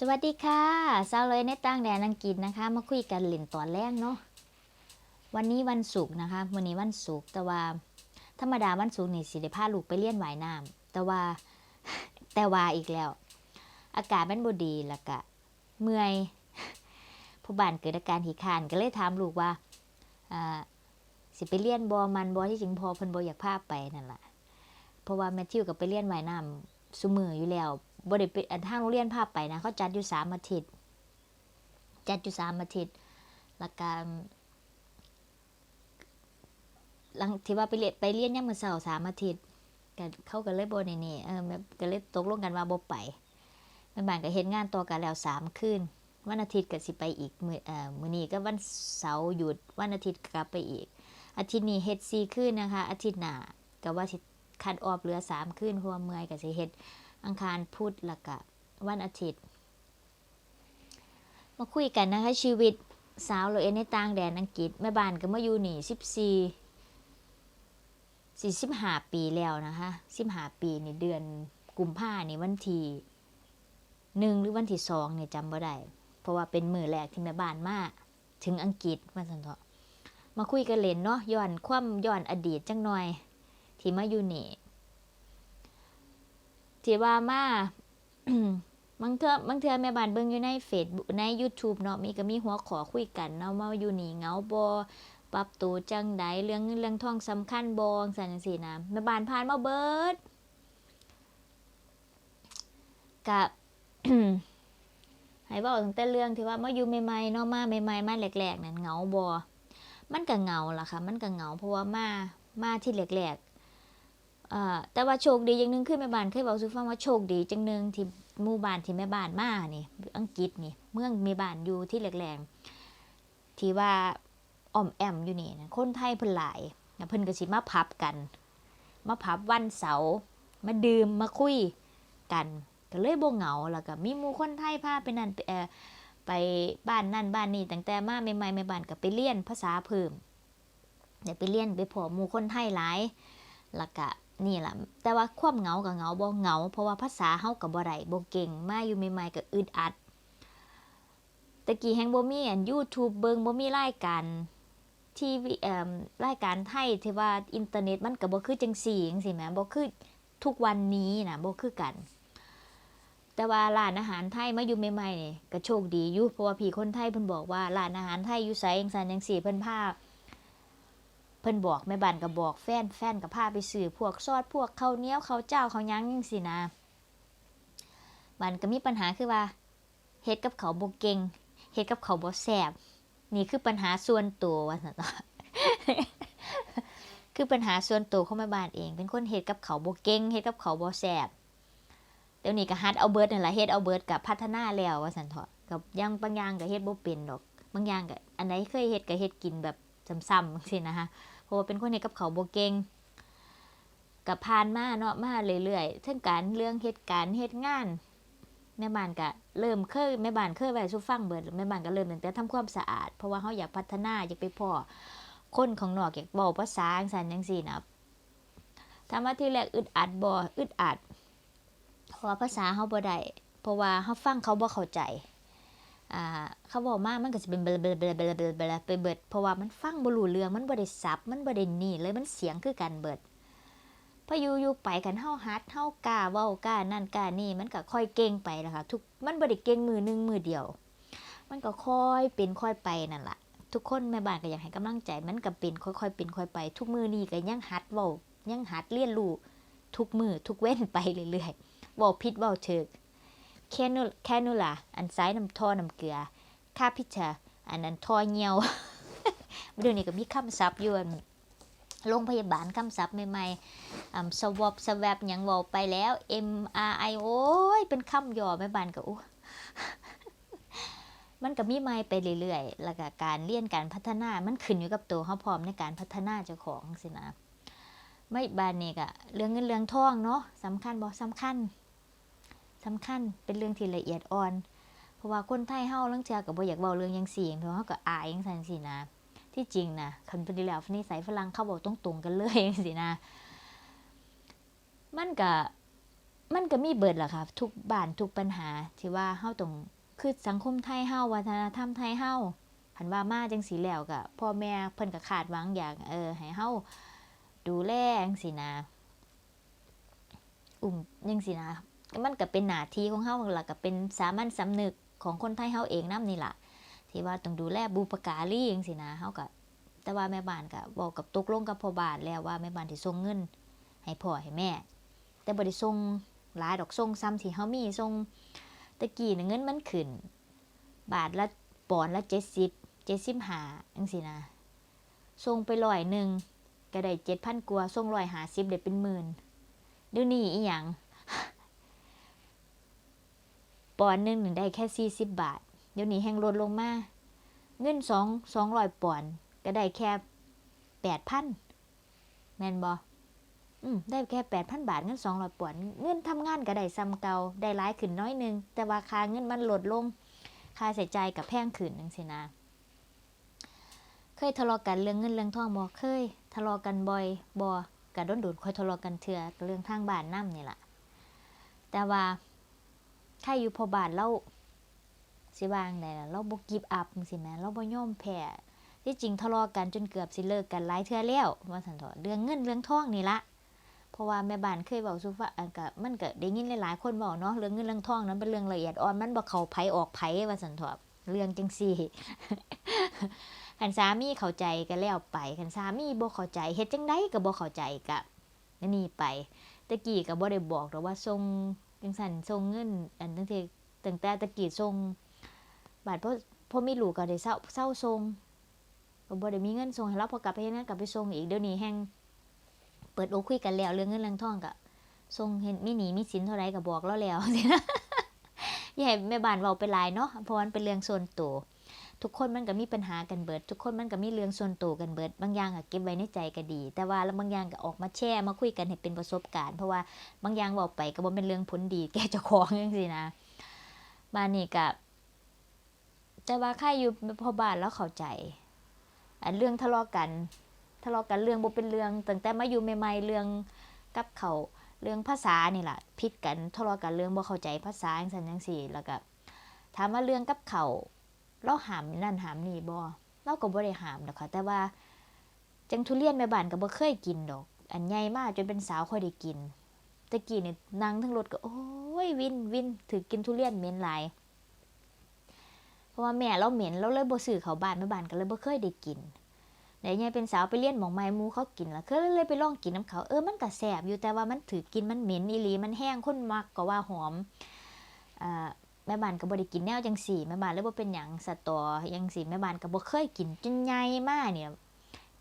สวัสดีค่ะสาวเลยในต่างแดนอังกฤษนะคะ มาคุยกันเล่นตอนแรกเนาะวันนี้วันศุกร์นะคะ วันนี้วันศุกร์แต่ว่า ธรรมดาวันศุกร์นี่สิได้พาลูกไปเลี้ยนว่ายน้ำแต่ว่าแต่ว่าอีกแล้ว อากาศมันบดีแล้วก็เมื่อยผู้บ้านเกิดอาการขี้คร้านก็เลยถามลูกว่าอ่าสิไปเลี้ยนบอมันบอที่จริงพอเพิ่นบ่อยากพาไปนั่นแหละเพราะว่าแมทธิวก็ไปเลี้ยนว่ายน้ำซุมืออยู่แล้ว บ่ได้ไปอันทางโรงเรียนพาพไปนะเขาจัดอยู่สามอาทิตย์จัดอยู่สามอาทิตย์แล้วก็หลังที่ว่าไปเรียนไปเรียนยามมื้อเช้าสามอาทิตย์ก็เขาก็เลยบนี่นี่เออก็เลยตกลงกันว่าบ่ไปแม่บ้านก็เฮ็ดงานต่อกันแล้วสามคืนวันอาทิตย์ก็สิไปอีกมือเอ่อมือนี้ก็วันเสาร์หยุดวันอาทิตย์กลับไปอีก อาทิตย์นี้เฮ็ดสี่คืนนะคะ อาทิตย์หน้าก็ว่าสิคัดออกเหลือสามคืนเพราะว่าเมื่อยก็สิเฮ็ด อังคารพุธล้วก็วันอาทิตย์ มาคุยกันนะคะ ชีวิตสาวเรเองในต่างแดนอังกฤษแม่บ้านก็มาอยู่นี่สิบสี่สี่สิบห้าปีแล้วนะคะสิบห้าปีนี่เดือนกุมภานี่วันที่หนึ่งหรือวันที่สองเนี่ยจำบ่ได้เพราะว่าเป็นมือแรกที่แม่บ้านมาถึงอังกฤษมาสันเถาะมาคุยกันเล่นเนาะย้อนความย้อนอดีตจังหน่อย ที่มาอยู่นี่ ที่ว่ามาบางเทื่อบางเทื่อแม่บ้านเบิ่งอยู่ในเฟซใน YouTube เนาะมีก็มีหัวขอคุยกันเนาะว่าอยู่นี่เงาบ่ปรับตัวจังใดเรื่องเงินเรื่องทองสำคัญบ่จังซั่นจังซี่นะแม่บ้านผ่านมาเบิดกะให้เว้าตั้งแต่เรื่องที่ว่ามาอยู่ใหม่ๆเนาะมาใหม่ๆมาแรกๆนั่นเงาบ่มันก็เงาล่ะค่ะ มันก็เงาเพราะว่ามามาที่แรกๆ อ่าแต่ว่าโชคดีอย่างหนึงคือแม่บ้านเคยบอกสุฟังว่าโชคดีจังหนึงที่หมู่บ้านที่แม่บ้านมานี่อังกฤษนี่ เมืองมีบ้านอยู่ที่แรงๆที่ว่าอ้อมแอมอยู่นี่นะคนไทยเพิ่นหลายเพิ่นก็สิมาพับกัน มาพับวันเสาร์มาดื่มมาคุยกันก็เลยบ่เหงาแล้วก็มีหมู่คนไทยพาไปนั่นไปเอ่อไปบ้านนั่นบ้านนี้ตั้งแต่มาใหม่ๆแม่บ้านก็ไปเรียนภาษาเพิ่มได้ไปเรียนไปพอหมู่คนไทยหลายแล้วก็ นี่แหละแต่ว่าความเหงากับเหงาบ่เหงา เพราะว่าภาษาเฮากับบ่ได้บ่เก่ง มาอยู่ใหม่ๆก็อึดอัดตะกี้แฮงบ่มีอัน YouTube เบิ่งบ่มีรายการทีวีเอ่อรายการไทยที่ว่าอินเทอร์เน็ตมันก็บ่คือจังซี่จังซี่แหมบ่คือทุกวันนี้นะบ่คือกัน แต่ว่าร้านอาหารไทยมาอยู่ใหม่ๆนี่ก็โชคดีอยู่เพราะว่าพี่คนไทยเพิ่นบอกว่าร้านอาหารไทยอยู่ไสจังซั่นจังซี่เพิ่นพา พิ่นบอกแม่บ้านก็บบอกแฟนแฟนก็พาไปซื้อพวกซอสพวกข้าวเหนียวข้าวเจ้าข้าวยังจังซี่นะบ้านก็มีปัญหาคือว่าเฮ็ดกับเขาบ่เก่งเฮ็ดกับเขาบ่แซ่บนี่คือปัญหาส่วนตัวว่าซั่นเนาะคือปัญหาส่วนตัวของแม่บ้านเอง เป็นคนเฮ็ดกับเขาบ่เก่งเฮ็ดกับเขาบ่แซ่บเดี๋ยวนี้ก็ฮัดเอาเบิดนั่นล่ะเฮ็ดเอาเบิดก็พัฒนาแล้วว่าซั่นเถาะกับยังบางอย่างก็เฮ็ดบ่เป็นดอก บางอย่างก็อันใดเคยเฮ็ดก็เฮ็ดกินแบบซ้ำๆจังซี่นะคะ เพราะว่าเป็นคนเฮ็ดกับเขาวบ่เก่งกับผ่านมาเนาะมาเรื่อยๆเทั้งการเรื่องเหตุการณ์เฮ็ดงาน แม่บ้านก็เริ่มเคยแม่บ้านเคยไว้สู่ฟังเบิดแม่บ้านก็เริ่มตั้งแต่ทำความสะอาด เพราะว่าเฮาอยากพัฒนาอยากไปพ้อคนของนอกอยากเว้าภาษาจังซั่นจังซี่นะถามว่าที่แรกอึดอัดบ่อึดอัดเพราะว่าภาษาเฮาบ่ได้เพราะว่าเฮาฟังเขาบ่เข้าใจ อ่าเขาบอกมามันก็จะเป็นเบลเบลเบลเบลเบลเบลไปเบิดเพราะว่ามันฟังบรูเรื่องมันบ่ได้ซับมันบ่ได้นี่เลยมันเสียงคือกันเบิดพออยู่อยู่ไปกันเฮาฮัดเฮาก้าเว้าก้านั่นก้านี่มันก็ค่อยเก่งไปล่ะค่ะทุกมันบ่ได้เก่งมือหนึงมือเดียว มันก็ค่อยเป็นค่อยไปนั่นแหละทุกคนแม่บ้านก็อยากให้กำลังใจมันก็เป็นค่อยๆเป็นค่อยไป ทุกมือนี้ก็ยังหัดเว้ายังหัดเรียนรู้ทุกมือทุกเว้นไปเรื่อยๆว้าผิดว้าถูก แคนูแคนูล่ะอันซ้ายน้ำท่อน้ำเกลือคาพิชาอันนั้นท่อเหี่ยวเดี๋ยวนี้ก็มีคำศัพท์อยู่อันโรงพยาบาลคำศัพท์ใหม่ๆอ่สวอปสวบหยังว้าไปแล้ว M R I โอ้ย เป็นคำย่อแม่บ้านก็อู้มันก็มีใหม่ไปเรื่อยๆ แล้วก็การเรียนการพัฒนา มันขึ้นอยู่กับตัวเฮาพร้อมในการพัฒนาเจ้าของสินะ ไม่บานนี่ก็เรื่องเงินเรื่องทองเนาะสำคัญบ่สำคัญ สำคัญเป็นเรื่องที่ละเอียดอ่อน เพราะว่าคนไทยเฮาลังเทื่อก็บ่อยากเว้าเรื่องจังซี่เพราะเฮาก็อายจังซั่นสินะ ที่จริงนะคันเป็นแล้วนิสัยฝรั่งเขาบอกตรงๆกันเลยจังซี่นะ มันก็มันก็มีเบิดล่ะค่ะทุกบ้านทุกปัญหาที่ว่าเฮาต้องคือสังคมไทยเฮาวัฒนธรรมไทยเฮาหันว่ามาจังสีแล้วก็พ่อแม่เพิ่นก็คาดหวังอยากเออให้เฮาดูแลจังซี่นะ อุ้มจังซี่นะ มันก็เป็นหน้าที่ของเฮาล่ะก็เป็นสามัญสำนึกของคนไทยเฮาเองนํนี่ล่ะที่ว่าต้องดูแลบุปการีจังซี่นะเฮาก็แต่ว่าแม่บ้านก็บอกกับตกลงกับพ่อบ้านแล้วว่าแม่บ้านสิส่งเงิน ให้พ่อให้แม่ แต่บ่ได้ส่งหลายดอกส่งซ้ำที่เฮามีส่งตะกี้นะเงินมันขึ้น บาทละปอนด์ละ70 75จังซี่นะส่งไปร้อยหนึงก็ได้7,000กว่าส่ง150ได้เป็นหมื่นเดี๋ยวนี้อีหยัง ปอนหนึ่งนี่ได้แค่ 40 บาท เดี๋ยวนี้แฮงลดลงมา เงิน2 200ปอนก็ได้แค่8,000แมนบ่อืมได้แค่แปดพันบาทเงินสองร้อยปอนเงินทำงานก็ได้ซ้ำเก่าได้หลายขึ้นน้อยหนึง แต่ว่าค่าเงินมันลดลง ค่าใช้จ่ายกับแพงขึ้นจังซี่นะ เคยทะเลาะกันเรื่องเงินเรื่องทองบ่เคย ทะเลาะกันบ่อยบ่ก็โดนดูดคอยทะเลาะกันเทื่อเรื่องทางบ้านน้ำนี่แหละแต่ว่า ถ้าอยู่พอบ้านเราสิวางใดล่ะเราบ่กิฟอัพจังซี่แหมเราบ่ยอมแพ้ที่จริงทะเลาะกันจนเกือบสิเลิกกันหลายเทื่อแล้วว่าซั่นเถาะเรื่องเงินเรื่องทองนี่ละเพราะว่าแม่บ้านเคยเว้าสู่ฟังอันก็มันก็ได้ยินหลายๆคนเว้าเนาะเรื่องเงินเรื่องทองนั้นเป็นเรื่องละเอียดอ่อนมันบ่เข้าไผออกไผว่าซั่นเถาะเรื่องจังซี่คันสามีเข้าใจก็แล้วไปคันสามีบ่เข้าใจเฮ็ดจังไดก็บ่เข้าใจก็นี่ไปตะกี้ก็บ่ได้บอกหรอกว่าส่ง จังซั่นทรงเงิน อันตั้งแต่ตั้งแต่ตะกี้ทรงบาดพอพอมีลูกก็ได้เศร้าเศร้าทรงก็บ่ได้มีเงินทรงให้เราพอกลับไปเฮ็ดงานกลับไปทรงอีกเดี๋ยวนี้แห้งเปิดโอคุยกันแล้วเรื่องเงินเรื่องทองก็ทรงเห็นมีหนีมีสินเท่าไรก็บอกแล้วแล้วอย่าให้แม่บ้านเว้าไปหลายเนาะเพราะมันเป็นเรื่องส่วนตัว ทุกคนมันก็มีปัญหากันเบิด ทุกคนมันก็มีเรื่องส่วนตัวกันเบิด บางอย่างก็เก็บไว้ในใจก็ดี แต่ว่าแล้วบางอย่างก็ออกมาแชร์มาคุยกันให้เป็นประสบการณ์ เพราะว่าบางอย่างเว้าไปก็บ่เป็นเรื่องผลดี แก่เจ้าของจังซี่นะบ้านนี้ก็แต่ว่าใครอยู่พอบ้านแล้วเข้าใจ อันเรื่องทะเลาะกัน ทะเลาะกันเรื่องบ่เป็นเรื่องตั้งแต่มาอยู่ใหม่ๆเรื่องกับเขาเรื่องภาษานี่แหละผิดกันทะเลาะกันเรื่องบ่เข้าใจภาษาจังซั่นจังซี่แล้วก็ถามว่าเรื่องกับเขา เราหามนั่นหามนี่บ่เราก็บ่ได้หามดอกค่ะ แต่ว่า จังทุเรียนแม่บ้านก็บ่เคยกินดอก อันใหญ่มากจนเป็นสาวค่อยได้กินตะกี้นี่นั่งทั้งรถก็โอ้ยวินวินถือกินทุเรียนเหม็นหลายเพราะว่าแม่เราเหม็นเราเลยบ่ซื้อเขาบ้านแม่บ้านก็เลยบ่เคยได้กินเดี๋ยวยังเป็นสาวไปเลี้ยนหมองไม้มูเขากินแล้วก็เลยไปลองกินน้ำเขาเออมันก็แสบอยู่แต่ว่ามันถือกินมันเหม็นอีหลีมันแห้งคนมักก็ว่าหอมอ่า แม่บ้านก็บ่ได้กินแนวจังสี่แม่บ้านเลยบ่เป็นหยังสตอจังสี่แม่บ้านก็บ่เคยกินจนใหญ่มากเนี่ย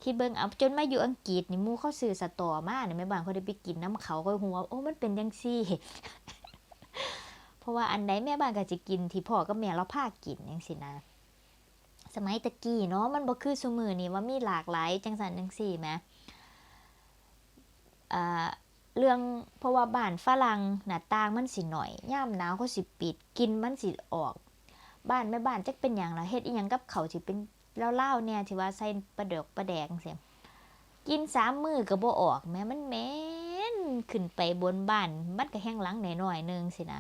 คิดเบิ่งเอาจนมาอยู่อังกฤษนี่มู่เขาซื้อสตอมาเนี่ยแม่บ้านเขาได้ไปกินน้ำเขาก็หัวโอ้มันเป็นจังซี่ เพราะว่าอันใดแม่บ้านก็จะกินที่พ่อกับแม่เราพากินจังซี่นะ สมัยตะกี้เนาะมันบ่คือซุมือนี่ว่ามีหลากหลายจังสันจังซี่แหมอ่า เรื่องเพราะว่าบ้านฝรั่งหน้าต่างมันสิหน่อยย่ามหนาวเขาสิปิดกินมันสิออก บ้านแม่บ้านจักเป็นหยังละเฮ็ดอีหยังกับเขาที่เป็นเล่าๆเนี่ยที่ว่าใส่ปลาเดกปลาแดงเสียกินสามมือก็บ่ออกแม้มันเหม็นขึ้นไปบนบ้านมันก็แห้งหลังหน่อยๆนึงสินะ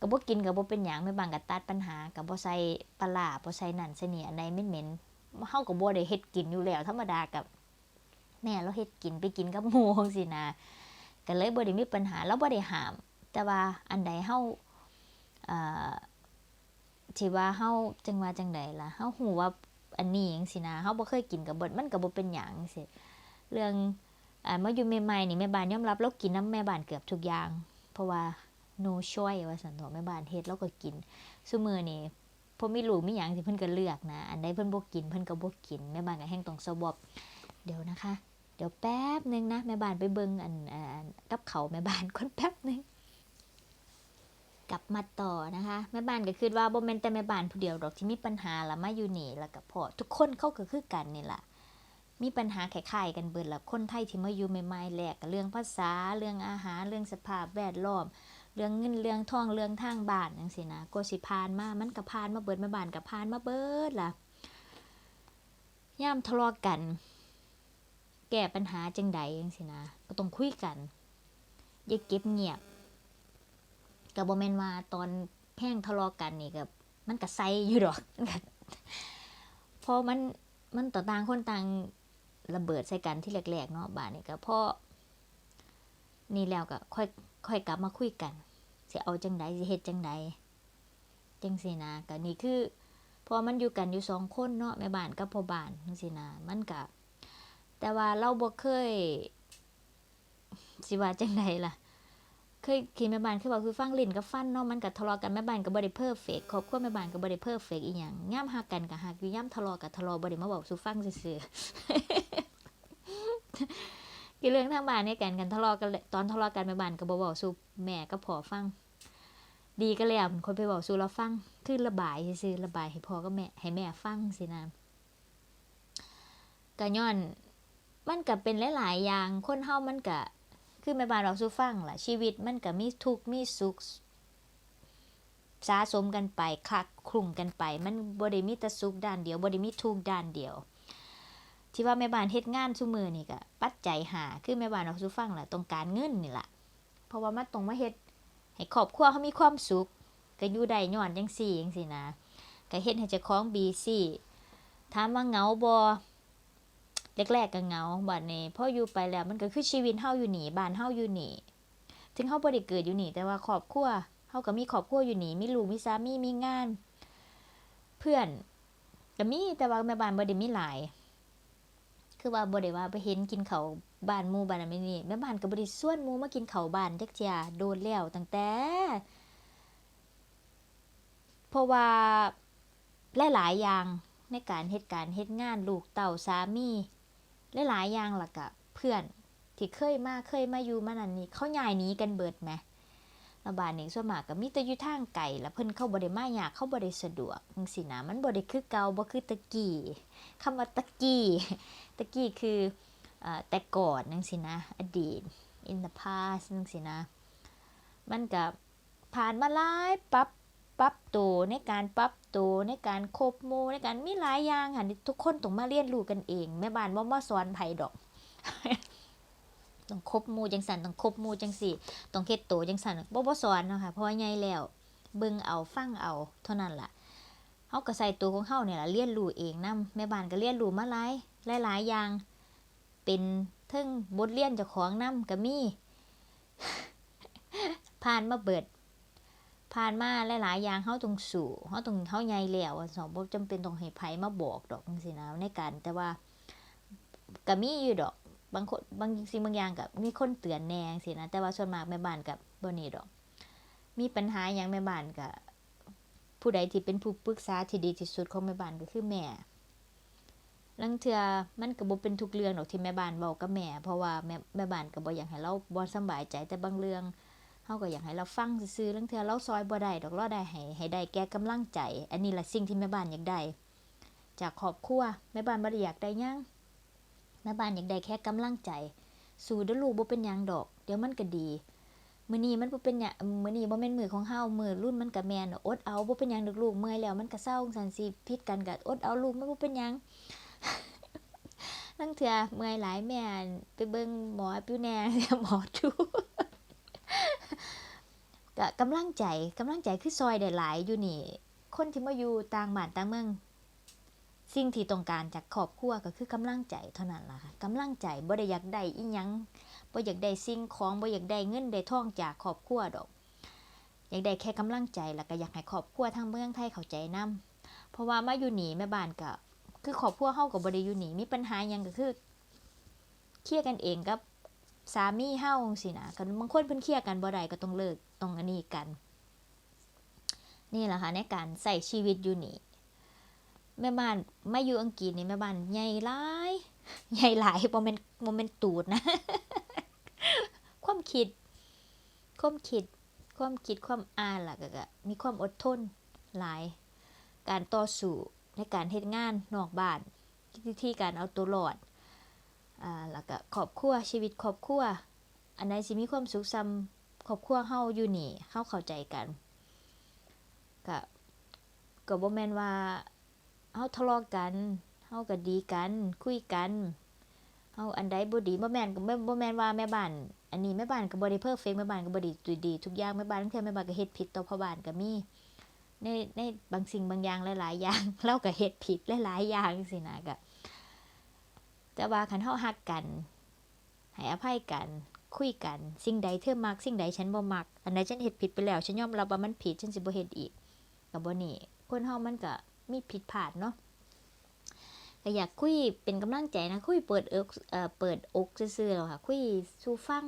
ก็บ่กินก็บ่เป็นหยังแม่บ้านก็ตัดปัญหาก็บ่ใส่ปลาร้าบ่ใส่นั่นใส่นี่อันใดเหม็นๆเฮาก็บ่ได้เฮ็ดกินอยู่แล้วธรรมดากับแม่เราเฮ็ดกินไปกินกับหมู่จังซี่นะ ก็เลยบ่ได้มีปัญหาเราบ่ได้ห้าม แต่ว่าอันใดเฮาอ่อที่ว่าเฮาจังว่าจังใดล่ะเฮาฮู้ว่าอันนี้จังซี่นะเฮาบ่เคยกินก็เบิดมันก็บ่เป็นหยังจังซี่เรื่องอ่ามาอยู่ใหม่ๆนี่แม่บ้านยอมรับเรากินน้ำแม่บ้านเกือบทุกอย่าง เพราะว่า no choice ว่าสันเถาแม่บ้านเฮ็ดแล้วก็กินซุมือนี่พอมีลูกมีหยังสิเพิ่นก็เลือกนะ อันใดเพิ่นบ่กินเพิ่นก็บ่กินแม่บ้านก็แฮงต้องสวอบเดี๋ยวนะคะ เดี๋ยวแป๊บหนึงนะแม่บ้านไปเบิงอันอ่ากับเขาแม่บ้านก่อนแป๊บหนึงกลับมาต่อนะคะแม่บ้านก็คิดว่าบ่แม่นแต่แม่บ้านผู้เดียวดอกที่มีปัญหาละมาอยู่นี่แล้วก็พอทุกคนเขาก็คือกันนี่แหละมีปัญหาคล้ายๆกันเบิดละคนไทยที่มาอยู่ใหม่ๆแลกเรื่องภาษาเรื่องอาหารเรื่องสภาพแวดล้อมเรื่องเงินเรื่องทองเรื่องทางบ้านจังซี่นะโกสิผ่านมามันก็ผ่านมาเบิดแมาบ้านก็ผ่านมาเบิดล่ะยามทะเลาะกัน แก้ปัญหาจังใดจังซี่นะก็ต้องคุยกัน อย่าเก็บเงียบก็บ่แมนว่าตอนแพ่งทะเลาะกันนี่ก็มันก็ไซอยู่ดอกพอมันมันต่อต่างคนต่างระเบิดใส่กันที่แรกๆเนาะบาดนี้ก็พอนี่แล้วก็ค่อยค่อยกลับมาคุยกันสิเอาจังใดสิเฮ็ดจังใดจังซี่นะก็นี่คือพอมันอยู่กันอยู่สองคนเนาะแม่บ้านกับพ่อบ้านจังซี่นะมันก็ แต่ว่าเราบ่เคย สิว่าจังใดล่ะ เคยคิดแม่บ้านคือว่าคือฟังลิ้นกับฟันเนาะมันก็ทะเลาะกันแม่บ้านก็บ่ได้เพอร์เฟกครอบครัวแม่บ้านก็บ่ได้เพอร์เฟกอีหยังย่ํฮักกันก็ฮักอยู่ย่ํทะเลาะก็ทะเลาะบ่ได้มาเว้าสู่ฟังซื่อๆกี่เรื่องทางบ้านเนี่ยกันกันทะเลาะกันตอนทะเลาะกันแม่บ้านก็บ่เว้าสู่แม่กับพ่อฟังดีก็แล้วคนไปเว้าสู่เราฟังคือระบายซื่อๆระบายให้พ่อกับแม่ให้แม่ฟังสินะก็ย้อน มันก็เป็นหลาย ๆ อย่างคนเฮามันก็คือแม่บ้านเราสู้ฟังล่ะ ชีวิตมันก็มีทุกข์มีสุขสะสมกันไปคลักคลุ้มกันไป มันบ่ได้มีแต่สุขด้านเดียวบ่ได้มีทุกข์ด้านเดียว ที่ว่าแม่บ้านเฮ็ดงานซุมือนี่ก็ปัจจัยหาคือแม่บ้านเราสู้ฟังล่ะต้องการเงินนี่ล่ะเพราะว่ามันต้องมาเฮ็ดให้ครอบครัวเขามีความสุขก็อยู่ได้ย้อนจังซี่จังซี่นะก็เฮ็ดให้เจ้าของบีซี่ถามว่าเหงาบ่ แรกๆก็เงาบัดนี้พออยู่ไปแล้วมันก็คือชีวิตเฮาอยู่หนีบ้านเฮาอยู่หนีถึงเฮาบ่ได้เกิดอยู่หนีแต่ว่าครอบครัวเฮาก็มีครอบครัวอยู่หนีมีลูกมีสามีมีงาน เพื่อนก็มีแต่ว่าแม่บ้านบ่ได้มีหลาย คือว่าบ่ได้ว่าไปเห็นกินข้าวบ้านหมู่บ้านนั้นไม่นี่แม่บ้านก็บ่ได้ชวนหมู่มากินข้าวบ้านจักเที่ยโดนแล้วตั้งแต่เพราะว่าหลายๆอย่างในการเฮ็ดการเฮ็ดงานลูกเต้าสามี หลายๆอย่างล่ะกะเพื่อนที่เคยมาเคยมาอยู่มานั่นนี่เขาย้ายหนีกันเบิดแหมแล้วบาดนี้ส่วนมากก็มีแต่อยู่ทางไกลแล้วเพิ่นเข้าบ่ได้มายากเข้าบ่ได้สะดวกจังซี่นะมันบ่ได้คือเก่าบ่คือตะกี้คำว่าตะกี้ตะกี้คือเอ่อแต่ก่อนจังซี่นะ อดีต in the past จังซี่นะ มันก็ผ่านมาหลายปรับ ปรับตัวในการปรับตัวในการคบมูในการมีหลายอย่างค่ะทุกคนต้องมาเรียนรู้กันเอง แม่บ้านบ่ามาสอนไผดอกต้องคบมูจังซั่นต้องคบมูจังซี่ต้องเฮ็ดโตวจังซั่นบ่บ่สอนเนาะค่ะเพราะว่าใหญ่แล้วเบิ่งเอาฟังเอาเท่านั้นล่ะเฮาก็ใส่ตัวของเฮาเนี่ยล่ะเรียนรู้เองนํแม่บ้านก็เรียนรู้มาหลายหลายๆอย่าง เป็นเทิงบทเรียนเจ้าของนํก็มีผ่านมาเบิด ผ่านมาหลายๆอย่างเฮาต้องสู้เฮาต้องเฮาใหญ่แล้วสองบ่จำเป็นต้องให้ไผมาบอกดอกจังซี่นะในการแต่ว่าก็มีอยู่ดอกบางคนบางสิ่งบางอย่างก็มีคนเตือนแนงซี่นะแต่ว่าส่วนมากแม่บ้านก็บ่นี่ดอก มีปัญหาหยังแม่บ้านก็ผู้ใดที่เป็นผู้ปรึกษาที่ดีที่สุดของแม่บ้านก็คือแม่ลังเทือมันก็บ่เป็นทุกเรื่องดอกที่แม่บ้านเว้ากับแม่ เพราะว่าแม่แม่บ้านก็บ่อยากให้เราบ่สบายใจแต่บางเรื่อง เฮาก็อยากให้เราฟังซื่อๆลางเทือเราซอยบ่ได้ดอกเราได้ให้ให้ได้แก่กำลังใจ อันนี้ละสิ่งที่แม่บ้านอยากได้ จากครอบครัวแม่บ้านบ่ได้อยากได้หยังแม่บ้านอยากได้แค่กำลังใจ สู้เด้อลูกบ่เป็นหยังดอก เดี๋ยวมันก็ดีมื้อนี้มันบ่เป็นหยังมื้อนี้บ่แม่นมือของเฮามือรุ่นมันก็แม่นอดเอาบ่เป็นหยังดอกลูกเมื่อยแล้วมันก็เซาจังซี่สิผิดกันก็อดเอาลูกมันบ่เป็นหยังลางเทือเมื่อยหลายแม่ไปเบิ่งหมอปิ้วแน่หมอดู ก็กำลังใจกำลังใจคือซอยได้หลายอยู่นี่ คนที่มาอยู่ต่างบ้านต่างเมืองสิ่งที่ต้องการจากครอบครัวก็คือกำลังใจเท่านั้นล่ะค่ะกำลังใจบ่ได้อยากได้อีหยังบ่อยากได้สิ่งของบ่อยากได้เงินได้ทองจากครอบครัวดอก อยากได้แค่กำลังใจแล้วก็อยากให้ครอบครัวทางเมืองไทยเข้าใจนํเพราะว่ามาอยู่หนีแม่บ้านก็คือครอบครัวเฮาก็บ่ได้อยู่หนีมีปัญหาหยังก็คือเคลียร์กันเองกับ สามีเฮาจังซี่นะกันบางคนเพิ่นเคลียร์กันบ่ได้ก็ต้องเลิกต้องอันนี้กัน นี่แหละค่ะในการใส่ชีวิตอยู่นี่แม่บ้านไมาอยู่อังกฤษนี่แม่บ้านใหญ่หลายใหญ่หลายบ่แม่นบ่แม่นต์ตูดนะ ความคิด ความคิด ความคิดความอ่านล่ะก็ก็ มีความอดทนหลาย การต่อสู้ในการเฮ็ดงานนอกบ้านวิธีการเอาตัวรอด อ่าแล้วก็ครอบครัวชีวิตครอบครัวอันไหนสิมีความสุขซ้ำครอบครัวเฮาอยู่นี่เฮาเข้าใจกันก็ก็บ่แม่นว่าเฮาทะเลาะกันเฮาก็ดีกัน คุยกันเฮาอันใดบ่ดีบ่แม่นก็บ่บ่แม่นว่าแม่บ้านอันนี้แม่บ้านก็บ่ได้เพอร์เฟกแม่บ้านก็บ่ได้ดีทุกอย่างแม่บ้านทั้งเที่แม่บ้านก็เฮ็ดผิดต่อพ่อบ้านก็มีในในบางสิ่งบางอย่างหลาย ๆ อย่างเราก็เฮ็ดผิดหลาย ๆ อย่างสินะก็ แต่ว่าคันเฮาฮักกันให้อภัยกัน คุยกัน สิ่งใดเธอมัก สิ่งใดฉันบ่มัก อันใดฉันเฮ็ดผิดไปแล้ว ฉันยอมรับว่ามันผิด ฉันสิบ่เฮ็ดอีกก็บ่นี่คนเฮามันก็มีผิดพลาดเนาะก็อยากคุยเป็นกำลังใจนะ คุยเปิดเอกเอ่อเปิดอกซื่อๆแล้วค่ะ คุยสู่ฟัง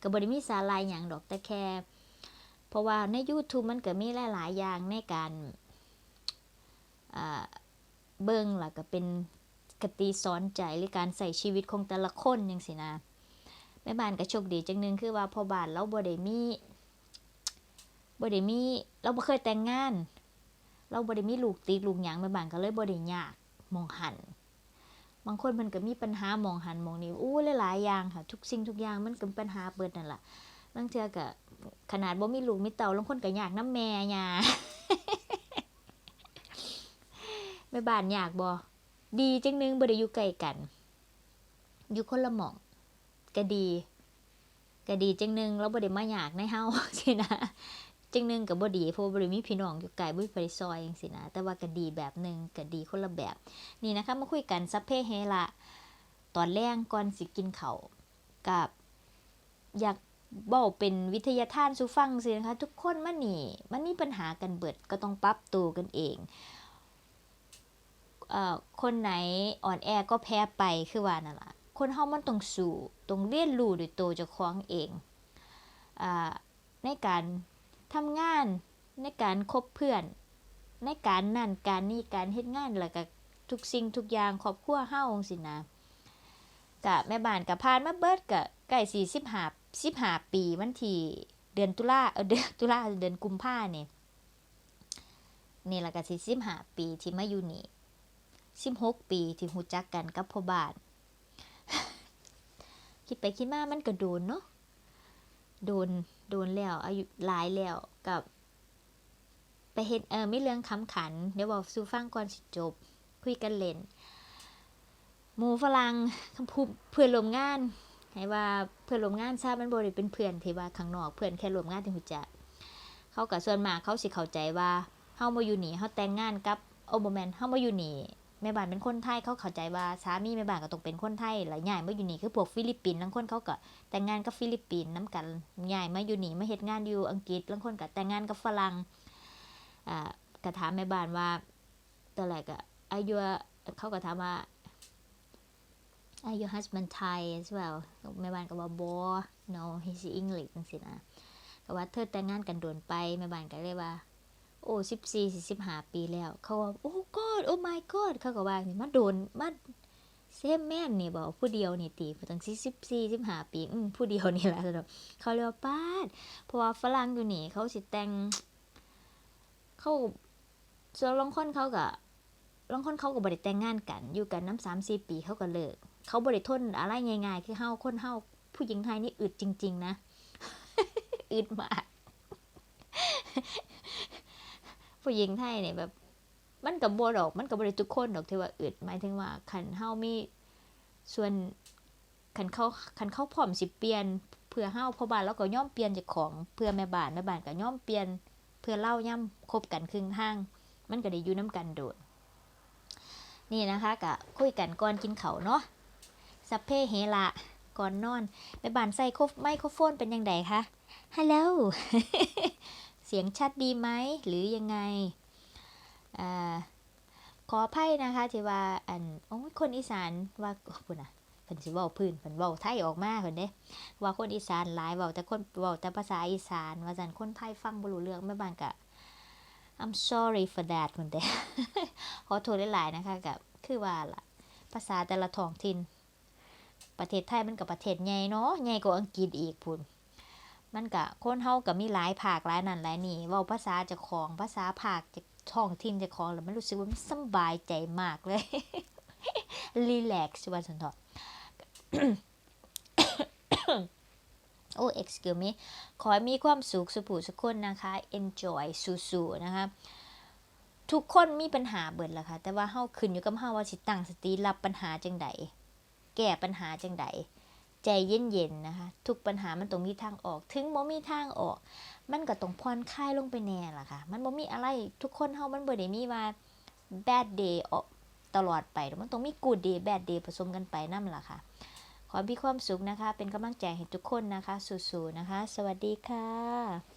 ก็บ่ได้มีสาระหยังดอกแต่แค่เพราะว่าใน YouTube มันก็มีหลายๆอย่างในการเบิ่งล้วก็เป็น กติสอนใจหรือการใส่ชีวิตของแต่ละคนจังซี่นะแม่บ้านก็โชคดีจังหนึงคือว่าพอบ้านเราบ่ได้มีบ่ได้มีเราบ่เคยแต่งงาน เราบ่ได้มีลูกติดลูกหยังแม่บ้านก็เลยบ่ได้ยากมองหันบางคนมันก็มีปัญหามองหันมองนี้อู้หลายๆอย่างค่ะ ทุกสิ่งทุกอย่างมันก็เป็นปัญหาเบิดนั่นแหละบางเทื่อก็ขนาดบ่มีลูกมีเต้าบางคนก็อยากน้ำแม่ยาแม่บ้านอยากบ่ ดีจังหนึงบ่ได้อยู่ใกล้กัน อยู่คนละหม่องก็ดีก็ดีจังหนึงเราบ่ได้มาอยากในเฮาสินะจังหนึงก็บ่ดีเพราะบ่ได้มีพี่น้องอยู่ไกลบ่มีไผซอยจังซี่นะแต่ว่าก็ดีแบบหนึงก็ดีคนละแบบ นี่นะคะมาคุยกันซัพเพเฮละตอนแรกก่อนสิกินเขากับ อยากเว้าเป็นวิทยาทานสู่ฟังสินะคะ ทุกคนมันนี่ มันมีปัญหากันเบิดก็ต้องปรับตัวกันเอง คนไหนอ่อนแอก็แพ้ไปคือว่านั่นล่ะคนเฮามันต้องสู้ต้องเรียนรู้ด้วยตัวเจ้าของเองอในการทำงานในการคบเพื่อน ในการนั่นการนี่การเฮ็ดงานแล้วก็ทุกสิ่งทุกอย่างครอบครัวเฮาจังซี่นะกะแม่บ้านก็ผ่านมาเบิดก็ใกล้สิ15 15ปีวันที่เดือนตุลาเออเดือนตุลาเดือนกุมภาเนี่ยนี่ล่ะก็สิ15ปีที่มาอยู่นี่ 16ปีที่รู้จักกันกับพ่อบ้านคิดไปคิดมามันก็โดนเนาะโดนโดนแล้ว อายุหลายแล้วกับ ไปเฮ็ดเออไมีเรื่องคำขัน เดี๋ยวบอกสู่ฟังก่อนสิจบ คุยกันเล่นหมูฝรั่งคำพูเพื่อนรวมงานให้ว่าเพื่อนรวมงานทราบมันบ่ได้เป็นเพื่อนที่ว่าข้างนอกเพื่อนแค่รวมงานที่รู้จักเขาก็ส่วนมากเขาสิเข้าใจว่าเฮามาอยู่นี่เฮาแต่งงานกับโอ้บ่แมนเฮามาอยู่นี่ แม่บ้านเป็นคนไทยเขาเข้าใจว่าสามีแม่บ้านก็ต้องเป็นคนไทยหลายย้ายมาอยู่นี่คือพวกฟิลิปปินส์บางคนเขาก็แต่งงานกับฟิลิปปินส์น้กันย้ายมาอยู่นี่มาเฮ็ดงานอยู่อังกฤษบางคนก็แต่งงานกับฝรั่งอ่าก็ถามแม่บ้านว่าตอนแรกก็อายุเขาก็ถามว่าอายุ husband Thai as well แม่บ้านก็บอกบ่ no he's English จังซี่นะก็ว่าเธอแต่งงานกันโดนไปแม่บ้านก็เลยว่า โอ้สิบสี่สิบห้าปีแล้ว เขาว่าโอ้กอดโอ้ my god เขาก็ว่านี่มาโดนมาเซมแม่นนี่บอกผู้เดียวนี่ตีตั้งสิบสี่สิบห้าปี อืมผู้เดียวนี่แหละสำหรับเขาเรียกว่าป้าดเพราะว่าฝรั่งอยู่นี่ เขาสิแต่ง เขาส่วนลางคนเขาก็ลางคนเขาก็บ่ได้แต่งงานกัน อยู่กันน้ำสามสี่ปีเขาก็เลิก เขาบ่ได้ทนอะไรง่ายๆ คือเฮาคนเฮาผู้หญิงไทยนี่อึดจริง ๆ นะ อึดมาก ผู้หญิงไทยเนี่ยแบบ มันกับบัวดอก มันกับบริทุกคนดอกที่ว่าอึดหมายถึงว่าคันเฮามีส่วนคันเขาคันเขาพร้อมสิเปลี่ยนเพื่อเฮาพ่อบ้านแล้วก็ย่อมเปลี่ยนจากของเพื่อแม่บ้านแม่บ้านก็ย่อมเปลี่ยนเพื่อเล่าย่ำคบกันครึ่งทาง มันก็ได้อยู่น้ำกันโดดนี่นะคะก็คุยกันก่อนกินเขาเนาะสัพเพเฮละก่อนนอนแม่บ้านใส่โคไมโครโฟนเป็นยังไงคะฮัลโหล สียงชัดดีไหมหรือยังไงอ่าขออภัยนะคะที่ว่าอันโอ้ยคนอีสานว่าโอ้พุ่นน่ะเพิ่นสิเว้าพื้นเพิ่นเว้าไทยออกมาเพิ่นเด้ว่าคนอีสานหลายเว้าแต่คนเว้าแต่ภาษาอีสานว่าซั่นคนไทยฟังบ่รู้เรื่องแม่บานก็ I'm sorry for that เพิ่นเด้ขอโทษหลายๆนะคะก็คือว่าล่ะภาษาแต่ละท้องถิ่นประเทศไทยมันก็ประเทศใหญ่เนาะใหญ่กว่าอังกฤษอีกพุ่น มันก็คนเฮาก็มีหลายภาคหลายนั่นหลายนี่เว้าภาษาจ้าของภาษาภาคจ้าท้องถิ่นจ้าของแล้วมันรู้สึกว่ามันสบายใจมากเลยรีแลกซ์ว่าซั่นเถาะโอ้ excuse me ขอให้มีความสุขสุขสุขคนนะคะ enjoy สู้ๆนะคะ ทุกคนมีปัญหาเบิดแหละค่ะ แต่ว่าเฮาขึ้นอยู่กับเฮาว่าสิตั้งสติรับปัญหาจังใดแก้ปัญหาจังใด ใจเย็นๆนะคะ ทุกปัญหามันต้องมีทางออก ถึงบ่มีทางออก มันก็ต้องผ่อนคลายลงไปแน่ล่ะค่ะ มันบ่มีอะไรทุกคนเฮามันบ่ได้มีว่า bad day ออกตลอดไป มันต้องมี good day bad day ผสมกันไปนั่นล่ะค่ะ ขอพี่ความสุขนะคะ เป็นกำลังใจให้ทุกคนนะคะ สู้ๆนะคะ สวัสดีค่ะ